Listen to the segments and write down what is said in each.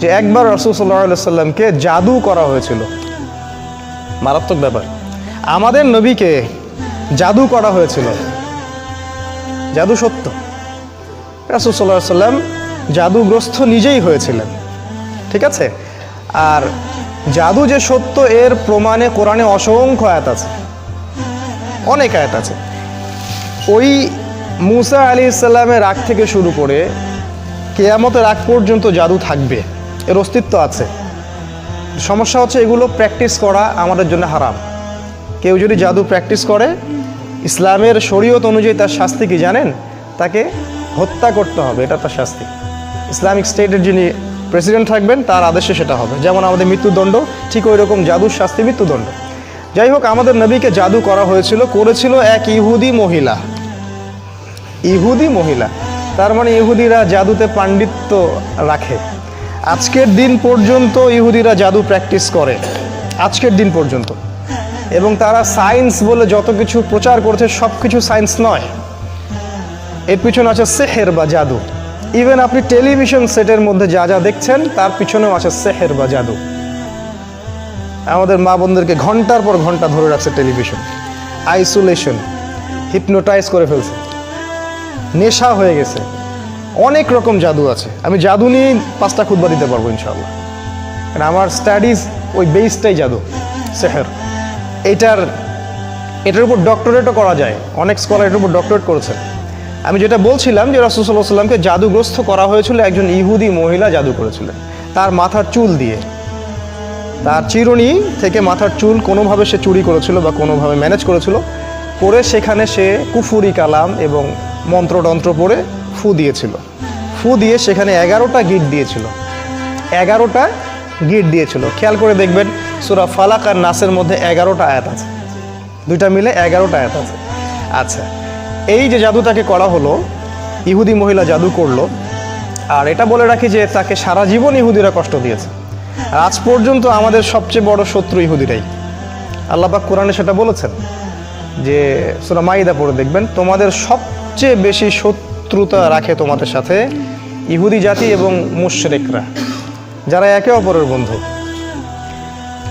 যে একবার রসুল সাল্লাহ সাল্লামকে জাদু করা হয়েছিল। মারাত্মক ব্যাপার। আমাদের নবীকে জাদু করা হয়েছিল। জাদু সত্য। রাসুল সাল্লাহ সাল্লাম জাদুগ্রস্ত নিজেই হয়েছিলেন। ঠিক আছে? আর জাদু যে সত্য, এর প্রমাণে কোরআনে অসংখ্য আয়াত আছে। অনেক আয়াত আছে। ওই মুসা আলী ইসলামের রাগ থেকে শুরু করে কেয়ামতের আগ পর্যন্ত জাদু থাকবে। এর অস্তিত্ব আছে। সমস্যা হচ্ছে এগুলো প্র্যাকটিস করা আমাদের জন্য হারাম। কেউ যদি জাদু প্র্যাকটিস করে, ইসলামের শরীয়ত অনুযায়ী তার শাস্তি কি জানেন? তাকে হত্যা করতে হবে, এটা তার শাস্তি। ইসলামিক স্টেটের যিনি প্রেসিডেন্ট থাকবেন, তার আদেশে সেটা হবে। যেমন আমাদের মৃত্যুদণ্ড, ঠিক ওই রকম জাদুর শাস্তি মৃত্যুদণ্ড। যাই হোক, আমাদের নবীকে জাদু করা হয়েছিল, করেছিল এক ইহুদি মহিলা। ইহুদি মহিলা। তার মানে ইহুদিরা জাদুতে পাণ্ডিত্য রাখে। আজকের দিন পর্যন্ত ইহুদিরা জাদু প্র্যাকটিস করে। আজকের দিন পর্যন্ত। এবং তারা সায়েন্স বলে যত কিছু প্রচার করছে সব কিছু সায়েন্স নয়। এর পিছনে আছে সেহের বা জাদু। ইভেন আপনি টেলিভিশন সেটের মধ্যে যা যা দেখছেন, তার পিছনেও আছে সেহের বা জাদু। আমাদের মা বোনদেরকে ঘণ্টার পর ঘণ্টা ধরে রাখছে টেলিভিশন আইসোলেশন হিপনোটাইজ করে ফেলছে। নেশা হয়ে গেছে। অনেক রকম জাদু আছে। আমি জাদু নিয়ে পাঁচটা খুদবা দিতে পারব ইনশাল্লাহ কারণ আমার স্টাডিজ ওই বেসটাই জাদু, সেহের। এটার এটার উপর ডক্টরেটও করা যায়। অনেক স্কলার এটার উপর ডক্টরেট করেছে। আমি যেটা বলছিলাম যে রাসুসাল্লাহ সাল্লামকে জাদুগ্রস্ত করা হয়েছিল একজন ইহুদি মহিলা জাদু করেছিলেন। তার মাথার চুল দিয়ে। তার চিরুনি থেকে মাথার চুল কোনোভাবে সে চুরি করেছিল বা কোনোভাবে ম্যানেজ করেছিল। করে সেখানে সে কুফুরি কালাম এবং মন্ত্রতন্ত্র পড়ে ফু দিয়েছিল। ফু দিয়ে সেখানে এগারোটা গিট দিয়েছিল। এগারোটা গিট দিয়েছিল। খেয়াল করে দেখবেন, সুরা ফালাক আর নাসের মধ্যে এগারোটা আয়াত আছে। দুইটা মিলে এগারোটা আয়াত আছে। আচ্ছা এই যে জাদু তাকে করা হলো, ইহুদি মহিলা জাদু করল, আর এটা বলে রাখি যে তাকে সারা জীবন ইহুদিরা কষ্ট দিয়েছে। আজ পর্যন্ত আমাদের সবচেয়ে বড় শত্রু ইহুদিরাই। আল্লাপাক কোরআনে সেটা বলেছেন যে, সুরা মাইদা পড়ে দেখবেন, তোমাদের সবচেয়ে বেশি শত্রুতা রাখে তোমাদের সাথে ইহুদি জাতি এবং মুশরেকরা, যারা একে অপরের বন্ধু।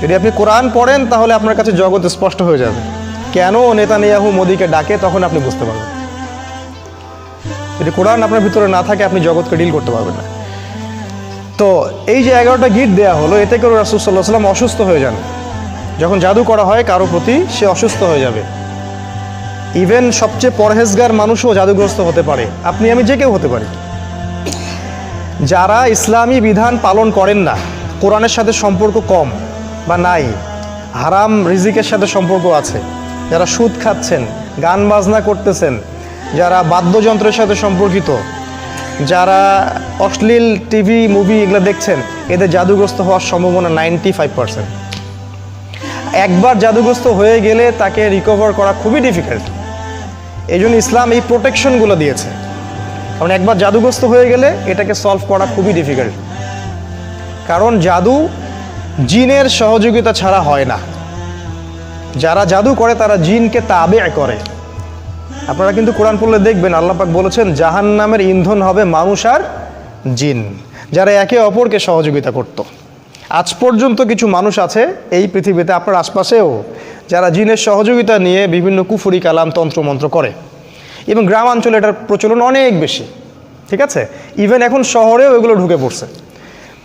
যদি আপনি কোরআন পড়েন, তাহলে আপনার কাছে জগৎ স্পষ্ট হয়ে যাবে। কেন নেতানিয়াহু মোদিকে ডাকে, তখন আপনি বুঝতে পারবেন। যদি কোরআন আপনার ভিতরে না থাকে, আপনি জগৎকে ডিল করতে পারবেন না। তো এই যে এগারোটা গিট দেওয়া হলো, এতে করে রাসুল সাল্লাহ সাল্লাম অসুস্থ হয়ে যান। যখন জাদু করা হয় কারও প্রতি, সে অসুস্থ হয়ে যাবে। ইভেন সবচেয়ে পরহেজগার মানুষও জাদুগ্রস্ত হতে পারে। আপনি আমি যে কেউ হতে পারি। যারা ইসলামী বিধান পালন করেন না, কোরআনের সাথে সম্পর্ক কম বা নাই, হারাম রিজিকের সাথে সম্পর্ক আছে, যারা সুদ খাচ্ছেন, গান বাজনা করতেছেন, যারা বাদ্যযন্ত্রের সাথে সম্পর্কিত, যারা অশ্লীল টিভি, মুভি এগুলো দেখছেন, এদের জাদুগ্রস্ত হওয়ার সম্ভাবনা নাইনটি ফাইভ পার্সেন্ট একবার জাদুগ্রস্ত হয়ে গেলে তাকে রিকভার করা খুবই ডিফিকাল্ট এই জন্য ইসলাম এই প্রোটেকশনগুলো দিয়েছে। কারণ একবার জাদুগ্রস্ত হয়ে গেলে এটাকে সলভ করা খুবই ডিফিকাল্ট কারণ জাদু জিনের সহযোগিতা ছাড়া হয় না। যারা জাদু করে, তারা জিনকে তাবে করে। আপনারা কিন্তু কোরআন পড়লে দেখবেন আল্লাপাক বলেছেন জাহান নামের ইন্ধন হবে মানুষ আর জিন। যারা একে অপরকে সহযোগিতা করত। আজ পর্যন্ত কিছু মানুষ আছে এই পৃথিবীতে, আপনার আশপাশেও যারা জিনের সহযোগিতা নিয়ে বিভিন্ন কুফুরি কালাম তন্ত্রমন্ত্র করে। এবং গ্রামাঞ্চলে এটার প্রচলন অনেক বেশি, ঠিক আছে? ইভেন এখন শহরেও এগুলো ঢুকে পড়ছে।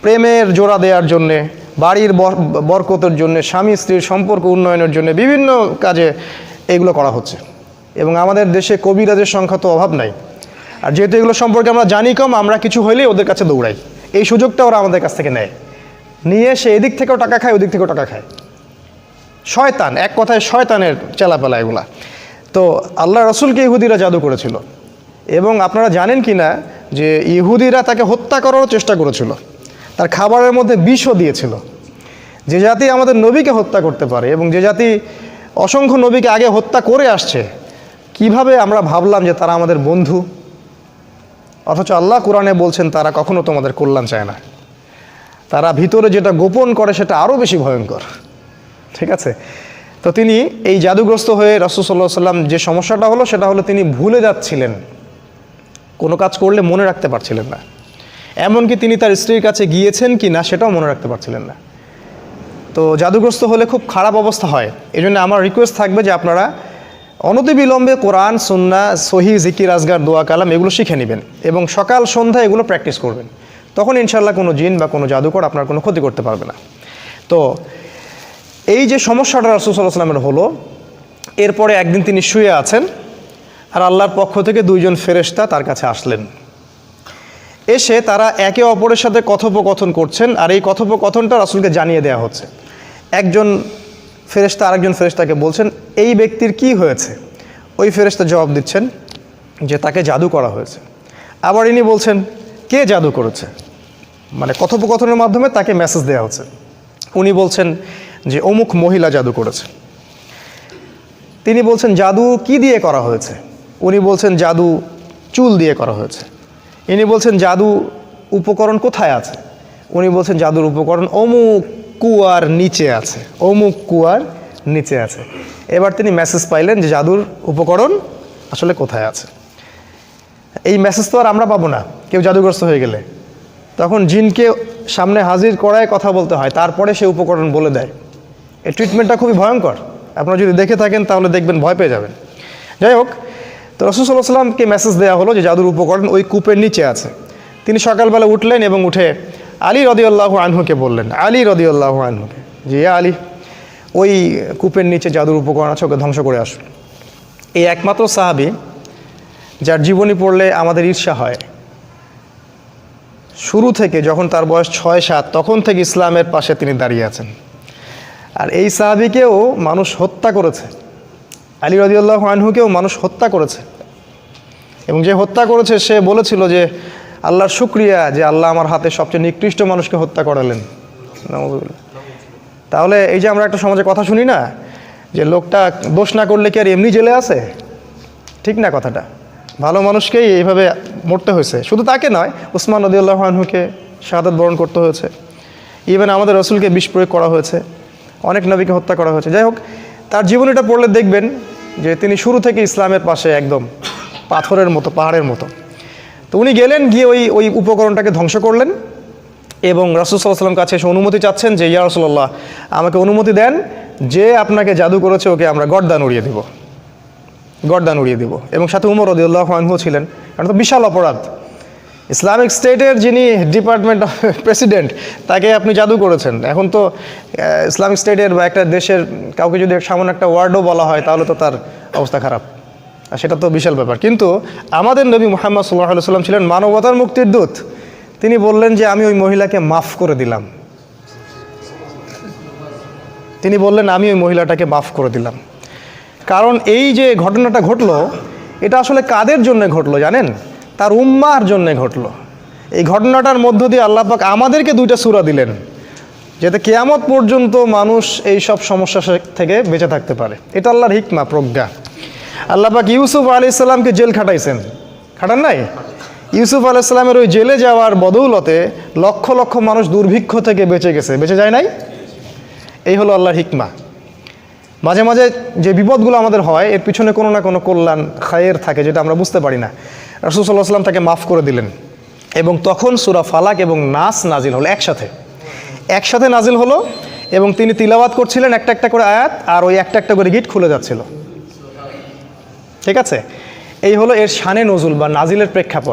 প্রেমের জোড়া দেওয়ার জন্যে, বাড়ির বরকতের জন্য, স্বামী স্ত্রীর সম্পর্ক উন্নয়নের জন্য বিভিন্ন কাজে এগুলো করা হচ্ছে। এবং আমাদের দেশে কবিরাজের সংখ্যা তো অভাব নাই। আর যেহেতু এগুলো সম্পর্কে আমরা জানি কম, আমরা কিছু হইলেই ওদের কাছে দৌড়াই। এই সুযোগটা ওরা আমাদের কাছ থেকে নেয়। নিয়ে সে এদিক থেকেও টাকা খায়, ওদিক থেকেও টাকা খায়। শয়তান, এক কথায় শয়তানের চেলাপেলা এগুলা। তো আল্লাহ রসুলকে ইহুদিরা জাদু করেছিল। এবং আপনারা জানেন কি না যে ইহুদিরা তাকে হত্যা করারও চেষ্টা করেছিল। তার খাবারের মধ্যে বিষও দিয়েছিল। যে জাতি আমাদের নবীকে হত্যা করতে পারে এবং যে জাতি অসংখ্য নবীকে আগে হত্যা করে আসছে, কীভাবে আমরা ভাবলাম যে তারা আমাদের বন্ধু? অথচ আল্লাহ কোরআনে বলছেন, তারা কখনো তোমাদের কল্যাণ চায় না। তারা ভিতরে যেটা গোপন করে সেটা আরও বেশি ভয়ঙ্কর। ঠিক আছে? তো তিনি এই জাদুগ্রস্ত হয়ে রসুল্লাহ সাল্লাম যে সমস্যাটা হলো, সেটা হলো তিনি ভুলে যাচ্ছিলেন। কোনো কাজ করলে মনে রাখতে পারছিলেন না। এমনকি তিনি তার স্ত্রীর কাছে গিয়েছেন কি না, সেটাও মনে রাখতে পারছিলেন না। তো জাদুগ্রস্ত হলে খুব খারাপ অবস্থা হয়। এই জন্য আমার রিকোয়েস্ট থাকবে যে আপনারা অনতিবিলম্বে কোরআন, সুন্না, সহি, জিকির, আজগার, দোয়া, কালাম এগুলো শিখে নেবেন এবং সকাল, সন্ধ্যা এগুলো প্র্যাকটিস করবেন। তখন ইনশাল্লাহ কোনো জিন বা কোনো জাদুকর আপনার কোনো ক্ষতি করতে পারবে না। তো এই যে সমস্যাটা রাসুসাল্লাহ সাল্লামের হলো, এরপরে একদিন তিনি শুয়ে আছেন আর আল্লাহর পক্ষ থেকে দুইজন ফেরেশতা তার কাছে আসলেন। এসে তারা একে অপরের সাথে কথোপকথন করছেন আর এই কথোপকথনটা রাসুলকে জানিয়ে দেওয়া হচ্ছে। একজন ফেরেশতা আরেকজন ফেরেশতাকে বলছেন, এই ব্যক্তির কি হয়েছে? ওই ফেরেশতা জবাব দিচ্ছেন যে, তাকে জাদু করা হয়েছে। আবার ইনি বলছেন, কে জাদু করেছে? মানে কথোপকথনের মাধ্যমে তাকে মেসেজ দেওয়া হচ্ছে। উনি বলছেন যে অমুক মহিলা জাদু করেছে। তিনি বলছেন, জাদু কি দিয়ে করা হয়েছে? উনি বলছেন, জাদু চুল দিয়ে করা হয়েছে। ইনি বলছেন, জাদু উপকরণ কোথায় আছে? উনি বলছেন, জাদুর উপকরণ অমুক কুয়ার নিচে আছে। অমুক কুয়ার নিচে আছে। এবার তিনি মেসেজ পাইলেন যে, জাদুর উপকরণ আসলে কোথায় আছে? এই মেসেজ তো আর আমরা পাবো না, কেউ জাদুগ্রস্ত হয়ে গেলে। তখন জিনকে সামনে হাজির করায় কথা বলতে হয়, তারপরে সে উপকরণ বলে দেয়। এই ট্রিটমেন্টটা খুবই ভয়ঙ্কর। আপনারা যদি দেখে থাকেন, তাহলে দেখবেন ভয় পেয়ে যাবেন। যাই হোক, তো রসুল্লাহ সাল্লামকে মেসেজ দেওয়া হলো যে, জাদুর উপকরণ ওই কূপের নিচে আছে। তিনি সকালবেলা উঠলেন এবং উঠে আলী রদিউল্লাহ আনহুকে বললেন, আলী রদিউল্লাহ আনহুকে, যে ইয়া আলী, ওই কূপের নিচে জাদুর উপকরণ আছে, ওকে ধ্বংস করে আসুন এই একমাত্র সাহাবি, যার জীবনী পড়লে আমাদের ঈর্ষা হয়, শুরু থেকে যখন তার বয়স ছয় সাত, তখন থেকে ইসলামের পাশে তিনি দাঁড়িয়ে আছেন। আর এই সাহাবিকেও মানুষ হত্যা করেছে। আলী রদিউল্লাহ আনহুকেও মানুষ হত্যা করেছে। এবং যে হত্যা করেছে, সে বলেছিল যে, আল্লাহর শুক্রিয়া যে আল্লাহ আমার হাতে সবচেয়ে নিকৃষ্ট মানুষকে হত্যা করালেন। তাহলে এই যে আমরা একটা সমাজে কথা শুনি না, যে লোকটা দোষ না করলে কি আর এমনি জেলে আছে? ঠিক না কথাটা। ভালো মানুষকেই এইভাবে মরতে হয়েছে। শুধু তাকে নয়, উসমান রদিউল্লাহ আনহুকে শাহাদত বরণ করতে হয়েছে। ইভেন আমাদের রসুলকে বিষ প্রয়োগ করা হয়েছে। অনেক নবীকে হত্যা করা হয়েছে। যাই হোক, তার জীবনীটা পড়লে দেখবেন যে তিনি শুরু থেকে ইসলামের পাশে একদম পাথরের মতো, পাহাড়ের মতো। তো উনি গেলেন, গিয়ে ওই ওই উপকরণটাকে ধ্বংস করলেন এবং রাসুল সাল্লাহ সাল্লাম কাছে এসে অনুমতি চাচ্ছেন যে, ইয়া রসুল্লাহ আমাকে অনুমতি দেন যে আপনাকে জাদু করেছে, ওকে আমরা গর্দান উড়িয়ে দেব। গর্দান উড়িয়ে দিব। এবং সাথে উমর রদিউল্লাহ আনহু ছিলেন। কারণ তো বিশাল অপরাধ। ইসলামিক স্টেটের যিনি ডিপার্টমেন্ট প্রেসিডেন্ট, তাকে আপনি জাদু করেছেন। এখন তো ইসলামিক স্টেটের বা একটা দেশের কাউকে যদি সামান্য একটা ওয়ার্ডও বলা হয়, তাহলে তো তার অবস্থা খারাপ। আর সেটা তো বিশাল ব্যাপার। কিন্তু আমাদের নবী মোহাম্মদ সাল্লাহ সাল্লাম ছিলেন মানবতার মুক্তির দূত। তিনি বললেন যে, আমি ওই মহিলাকে মাফ করে দিলাম। তিনি বললেন, আমি ওই মহিলাটাকে মাফ করে দিলাম। কারণ এই যে ঘটনাটা ঘটলো, এটা আসলে কাদের জন্য ঘটলো জানেন? তার উম্মার জন্য ঘটলো। এই ঘটনাটার মধ্য দিয়ে আল্লাহ পাক আমাদেরকে দুইটা সুরা দিলেন, যাতে কেয়ামত পর্যন্ত মানুষ এই সব সমস্যা থেকে বেঁচে থাকতে পারে। এটা আল্লাহর হিকমা, প্রজ্ঞা। আল্লাহ পাক ইউসুফ আলি ইসলামকে জেল খাটাইছেন। খাটান নাই? ইউসুফ আলি ইসলামের ওই জেলে যাওয়ার বদৌলতে লক্ষ লক্ষ মানুষ দুর্ভিক্ষ থেকে বেঁচে গেছে। বেঁচে যায় নাই? এই হলো আল্লাহর হিকমা। মাঝে মাঝে যে বিপদগুলো আমাদের হয়, এর পিছনে কোনো না কোনো কল্যাণ, খায়ের থাকে, যেটা আমরা বুঝতে পারি না। রাসুলসাল্লাহ সাল্লাম তাকে মাফ করে দিলেন। এবং তখন সুরা ফালাক এবং নাস নাজিল হলো একসাথে। একসাথে নাজিল হলো এবং তিনি তিলাবাত করছিলেন একটা একটা করে আয়াত আর ওই একটা একটা করে গিট খুলে যাচ্ছিল। ঠিক আছে? এই হলো এর শানে নজুল বা নাজিলের প্রেক্ষাপট।